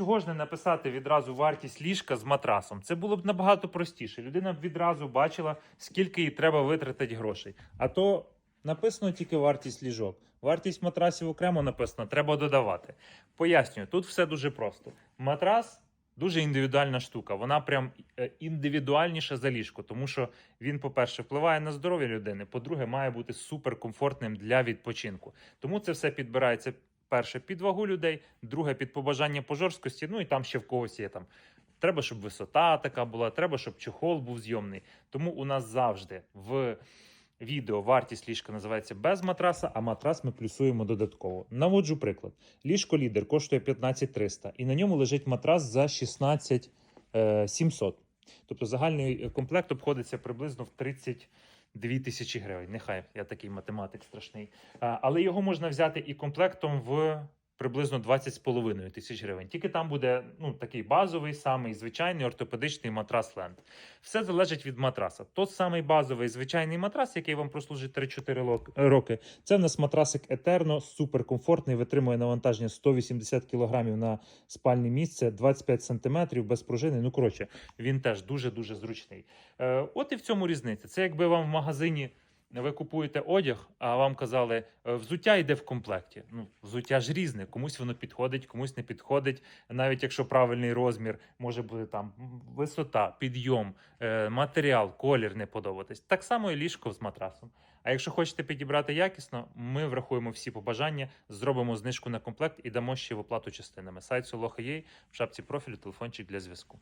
чого ж не написати відразу вартість ліжка з матрасом? Це було б набагато простіше. Людина б відразу бачила, скільки їй треба витратити грошей. А то написано тільки вартість ліжок. Вартість матрасів окремо написано, треба додавати. Пояснюю, тут все дуже просто. Матрас дуже індивідуальна штука. Вона прям е, індивідуальніша за ліжко, тому що він, по-перше, впливає на здоров'я людини. По-друге, має бути суперкомфортним для відпочинку. Тому це все підбирається перше під вагу людей, друге під побажання по жорсткості. Ну і там ще в когось є там. Треба, щоб висота така була, треба, щоб чохол був зйомний. Тому у нас завжди в відео вартість ліжка називається без матраса, а матрас ми плюсуємо додатково. Наводжу приклад: ліжко лідер коштує 15300 і на ньому лежить матрас за 16700. Е, тобто загальний е, комплект обходиться приблизно в 30 2000 гривень. Нехай я такий математик страшний. Але його можна взяти і комплектом в приблизно 20,5 тисяч гривень. Тільки там буде ну, такий базовий, самий звичайний ортопедичний матрас Ленд. Все залежить від матраса. Тот самий базовий звичайний матрас, який вам прослужить 3-4 роки. Це в нас матрасик Етерно, суперкомфортний, витримує навантаження 180 кг на спальне місце, 25 см без пружини. Ну коротше, він теж дуже дуже зручний. Е, от і в цьому різниця. Це якби вам в магазині. Ви купуєте одяг, а вам казали, «Е, взуття йде в комплекті. Ну, взуття ж різне, комусь воно підходить, комусь не підходить. Навіть якщо правильний розмір, може бути там висота, підйом, е, матеріал, колір не подобатись. Так само і ліжко з матрасом. А якщо хочете підібрати якісно, ми врахуємо всі побажання, зробимо знижку на комплект і дамо ще в оплату частинами. Сайт Soloha.ua, в шапці профілю телефончик для зв'язку.